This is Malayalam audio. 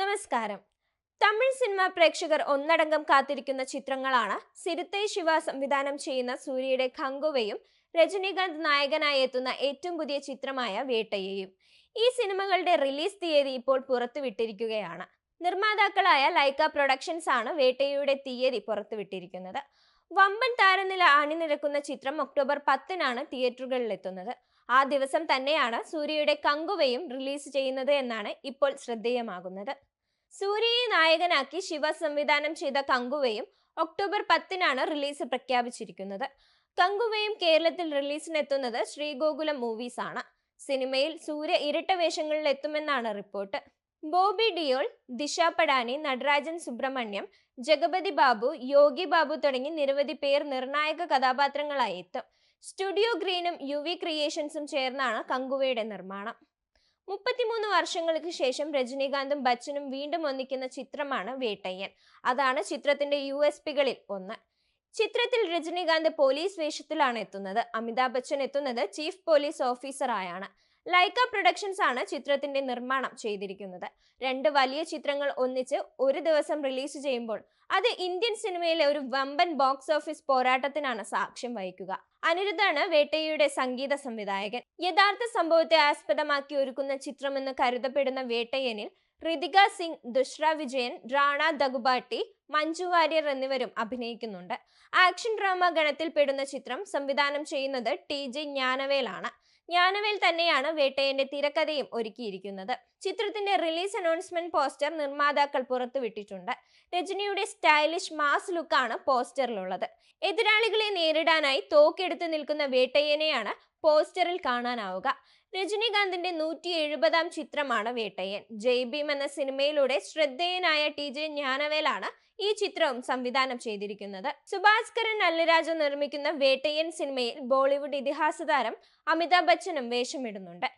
നമസ്കാരം. തമിഴ് സിനിമ പ്രേക്ഷകർ ഒന്നടങ്കം കാത്തിരിക്കുന്ന ചിത്രങ്ങളാണ് സിരുത്തെ ശിവ സംവിധാനം ചെയ്യുന്ന സൂര്യയുടെ ഖങ്കുവയും രജനീകാന്ത് നായകനായി എത്തുന്ന ഏറ്റവും പുതിയ ചിത്രമായ വേട്ടയെയും. ഈ സിനിമകളുടെ റിലീസ് തീയതി ഇപ്പോൾ പുറത്തുവിട്ടിരിക്കുകയാണ്. നിർമ്മാതാക്കളായ ലൈക്ക പ്രൊഡക്ഷൻസ് ആണ് വേട്ടയുടെ തീയതി പുറത്തുവിട്ടിരിക്കുന്നത്. വമ്പൻ താരനില അണിനിരക്കുന്ന ചിത്രം ഒക്ടോബർ പത്തിനാണ് തിയേറ്ററുകളിൽ എത്തുന്നത് ആ ദിവസം തന്നെയാണ് സൂര്യയുടെ കങ്കുവയും റിലീസ് ചെയ്യുന്നത് എന്നാണ് ഇപ്പോൾ ശ്രദ്ധേയമാകുന്നത്. സൂര്യയെ നായകനാക്കി ശിവ സംവിധാനം ചെയ്ത കങ്കുവയും ഒക്ടോബർ പത്തിനാണ് റിലീസ് പ്രഖ്യാപിച്ചിരിക്കുന്നത്. കങ്കുവയും കേരളത്തിൽ റിലീസിനെത്തുന്നത് ശ്രീഗോകുലം മൂവീസ് ആണ്. സിനിമയിൽ സൂര്യ ഇരട്ട വേഷങ്ങളിൽ എത്തുമെന്നാണ് റിപ്പോർട്ട്. ബോബി ഡിയോൾ ദിശ പടാനി നടരാജൻ സുബ്രഹ്മണ്യം ജഗപതി ബാബു യോഗി ബാബു തുടങ്ങി നിരവധി പേർ നിർണായക കഥാപാത്രങ്ങളായി എത്തും. സ്റ്റുഡിയോ ഗ്രീനും യു വി ക്രിയേഷൻസും ചേർന്നാണ് കങ്കുവയുടെ നിർമ്മാണം. മുപ്പത്തിമൂന്ന് വർഷങ്ങൾക്ക് ശേഷം രജനീകാന്തും ബച്ചനും വീണ്ടും ഒന്നിക്കുന്ന ചിത്രമാണ് വേട്ടയ്യൻ. അതാണ് ചിത്രത്തിന്റെ യു എസ് പികളിൽ ഒന്ന്. ചിത്രത്തിൽ രജനീകാന്ത് പോലീസ് വേഷത്തിലാണ് എത്തുന്നത്. അമിതാഭ് ബച്ചൻ എത്തുന്നത് ചീഫ് പോലീസ് ഓഫീസറായാണ്. ലൈക്ക പ്രൊഡക്ഷൻസ് ആണ് ചിത്രത്തിന്റെ നിർമ്മാണം ചെയ്തിരിക്കുന്നത്. രണ്ട് വലിയ ചിത്രങ്ങൾ ഒന്നിച്ച് ഒരു ദിവസം റിലീസ് ചെയ്യുമ്പോൾ അത് ഇന്ത്യൻ സിനിമയിലെ ഒരു വമ്പൻ ബോക്സ് ഓഫീസ് പോരാട്ടത്തിനാണ് സാക്ഷ്യം വഹിക്കുക. അനിരുദ്ധാണ് വേട്ടയുടെ സംഗീത സംവിധായകൻ. യഥാർത്ഥ സംഭവത്തെ ആസ്പദമാക്കി ഒരുക്കുന്ന ചിത്രമെന്ന് കരുതപ്പെടുന്ന വേട്ടയനിൽ ഋതിക സിംഗ് ദുഷ്ര വിജയൻ റാണ ദഗുബാട്ടി മഞ്ജു വാര്യർ എന്നിവരും അഭിനയിക്കുന്നുണ്ട്. ആക്ഷൻ ഡ്രാമ ഗണത്തിൽപ്പെടുന്ന ചിത്രം സംവിധാനം ചെയ്യുന്നത് ടി ജെ ജ്ഞാനവേലാണ്. ജ്ഞാനവേൽ തന്നെയാണ് വേട്ടയന്റെ തിരക്കഥയും ഒരുക്കിയിരിക്കുന്നത്. ചിത്രത്തിന്റെ റിലീസ് അനൗൺസ്മെന്റ് പോസ്റ്റർ നിർമ്മാതാക്കൾ പുറത്തുവിട്ടിട്ടുണ്ട് രജനിയുടെ സ്റ്റൈലിഷ് മാസ് ലുക്കാണ് പോസ്റ്ററിലുള്ളത് എതിരാളികളെ നേരിടാനായി തോക്കെടുത്ത് നിൽക്കുന്ന വേട്ടയ്യനെയാണ് പോസ്റ്ററിൽ കാണാനാവുക. രജനീകാന്തിന്റെ നൂറ്റി എഴുപതാം ചിത്രമാണ് വേട്ടയൻ. ജയ് ഭീം എന്ന സിനിമയിലൂടെ ശ്രദ്ധേയനായ ടി ജെ ജ്ഞാനവേലാണ് ഈ ചിത്രവും സംവിധാനം ചെയ്തിരിക്കുന്നത്. സുഭാസ്കരൻ നല്ലരാജ നിർമ്മിക്കുന്ന വേട്ടയൻ സിനിമയിൽ ബോളിവുഡ് ഇതിഹാസ താരം അമിതാഭ് ബച്ചനും വേഷമിടുന്നുണ്ട്.